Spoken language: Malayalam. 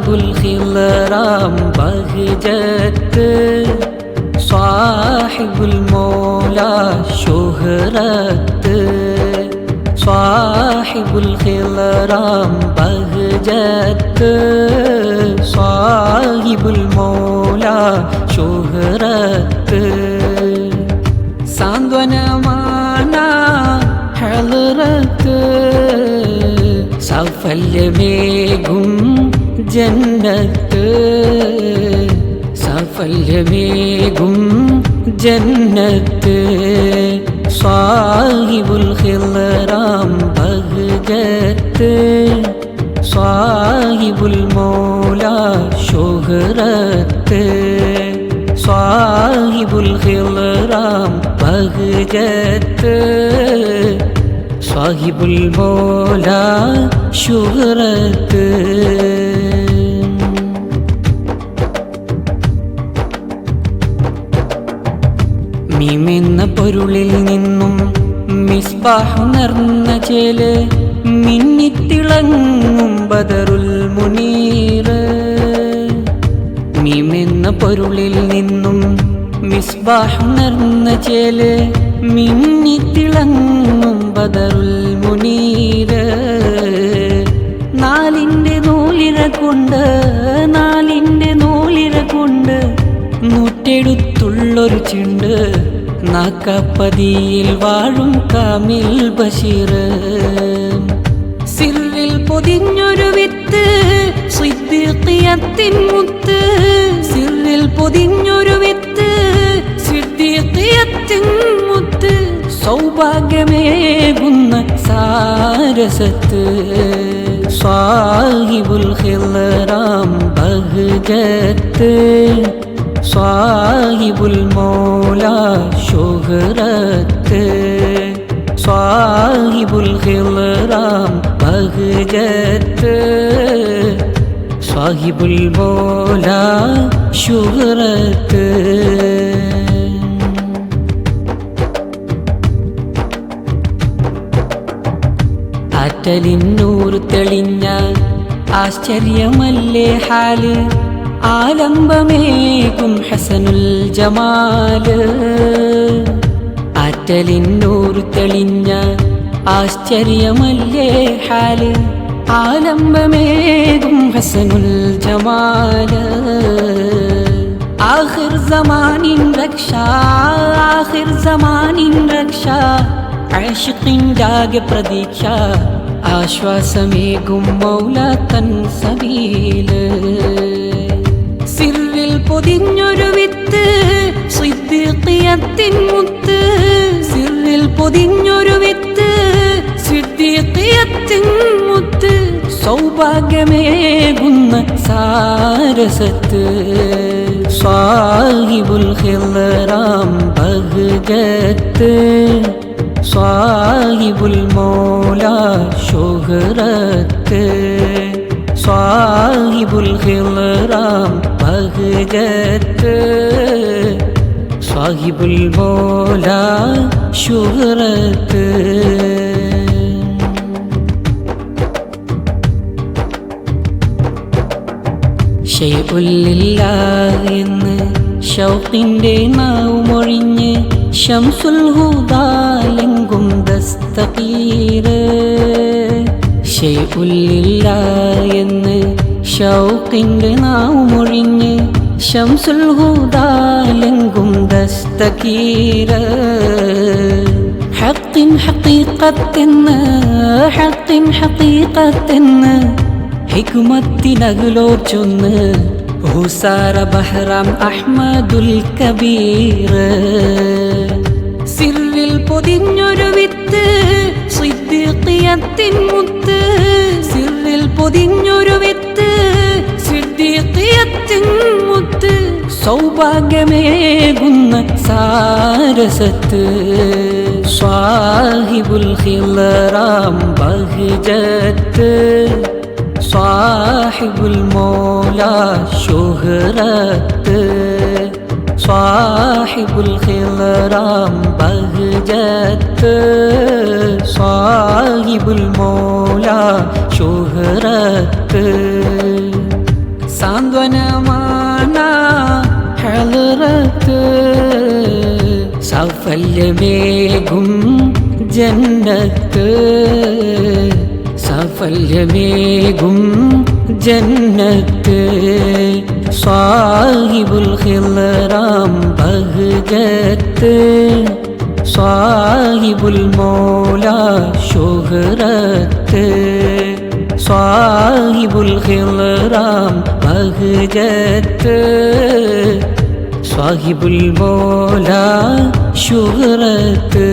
സാഹിബുൽ ഖിലറാം ബഹ്ജത്ത് സാഹിബുൽ മോല ഷുഹറത്ത് സാഹിബുൽ ഖിലറാം ബഹ്ജത്ത് സാഹിബുൽ മോല ഷുഹറത്ത് സാന്ത്വനമാന ഹലറത്ത് സാഫല്യമേകും ജന്നത്ത് സാഫല്യമേകും ജന്നത്ത്. സാഹിബുൽ ഖിലറാം ബഹ്ജത്ത്. സാഹിബുൽ മോല ശോഹരത്ത് സാഹിബുൽ ഖിലറാം ബഹ്ജത്ത്. സാഹിബുൽ മോല ഷുഹറത്ത്. പൊരുളിൽ നിന്നും മിസ്ബാഹ് ഉണർന്ന ചേൽ മിന്നിത്തിളങ്ങും ബദറുൽ മുനീറ് മിമെന്ന പൊരുളിൽ നിന്നും മിസ്ബാഹ് ഉണർന്ന ചേൽ മിന്നിത്തിളങ്ങും ബദറുൽ മുനീറ് നാലിന്റെ നൂലിര കൊണ്ട് നാലിന്റെ നൂലിര കൊണ്ട് നൂറ്റെടുത്തുള്ളൊരു ചിണ്ട്. നാക്കപ്പതിയിൽ വാഴും കാമിൽ ബഷീർ. സിറിൽ പൊതിഞ്ഞൊരു വിത്ത് സിദ്ദീഖിയത്തിൻ മുത്ത്. സിറിൽ പൊതിഞ്ഞൊരു വിത്ത് സിദ്ദീഖിയത്തിൻ മുത്ത്. സൗഭാഗ്യമേകുന്ന സാരസത്ത്. സ്വാഹിബുൽ ഹിറാം ബഹ്ജത്ത്. സ്വാഹിബുൽ മോല ഷുഹറത്ത് സാഹിബുൽ ഖിലറാം ബഹ്ജത്ത്. സാഹിബുൽ മോല ഷുഹറത്ത് ആറ്റലിന്നൂറ് തെളിഞ്ഞ ആശ്ചര്യമല്ലേ ഹാൽ? ആലംബമേകും ഹസനുൽ ജമാൽ. ആറ്റലിന്നൂറ് തെളിഞ്ഞ ആശ്ചര്യമല്ലേ ഹാൽ? ആലംബമേകും ഹസനുൽ ജമാൽ. ആഹിർ സമാനിൻ രക്ഷ ആഹിർ സമാനിൻ രക്ഷ. ആഷിഖിന്റാകെ പ്രതീക്ഷ ആശ്വാസമേകും മൗല തൻ സബീൽ. സിറിൽ പൊതിഞ്ഞൊരു വിത്ത് സിദ്ദീഖിയത്തിൻ മുത്ത് പൊതിഞ്ഞൊരു വിത്ത് സിദ്ദീഖിയത്തിൻ മുത്ത് സൗഭാഗ്യമേകുന്ന സാരസത്ത്. സ്വാഹിബുൽ ഹിറാം ബഹ്ജത്ത് സ്വാഹിബുൽ മോല ശോഹരത്ത് സ്വാഹിബുൽ ഹിറാം ബഹ്ജത്ത്. സാഹിബുൽ മോല ഷുഹറത്ത് ഷെയ്ഉല്ലില്ല എന്ന് ഷൗക്കിന്റെ നാവുമൊഴിഞ്ഞ് ഷംസുൽ ഹുദാലെങ്കും ദസ്തീര് ഷെയ്ഉല്ലില്ല എന്ന് ഷൗക്കിന്റെ നാവുമൊഴിഞ്ഞ് ഷംസുൽ ഹുദാലെങ്കും ദസ്തകീര് ഹത്തിൻ ഹക്കീക്കത്തെന്ന് ഹത്തിൻ ഹക്കീക്കത്തെന്ന് ഹിക്കുമത്തിനകലോ ചൊന്ന് ഹുസാര ബഹ്റാം അഹ്മദുൽ കബീർ സിറിൽ പൊതിഞ്ഞൊരു വിത്ത് മുത്ത് സിറിൽ പൊതിഞ്ഞൊരു സൗഭാഗ്യമേകുന്ന സാരസത്ത്. സ്വാഹിബുൽ ഹിറാം ബഹ്ജത്ത്. സ്വാഹിബുൽ മോല ഷുഹറത്ത് സ്വാഹിബുൽ ഹിറാം ബഹ്ജത്ത്. സ്വാഹിബുൽ മോല ഷുഹറത്ത് സാഫല്യമേകും ജന്നത്ത്. സാഫല്യമേകും ജന്നത്ത്. സാഹിബുൽ ഹിറാം ബഹജത്ത്. സാഹിബുൽ മോല ഷുഹറത്ത് സാഹിബുൽ ഹിറാം ബഹജത്ത്. സാഹിബുൽ മോല ഷുഹറത്ത്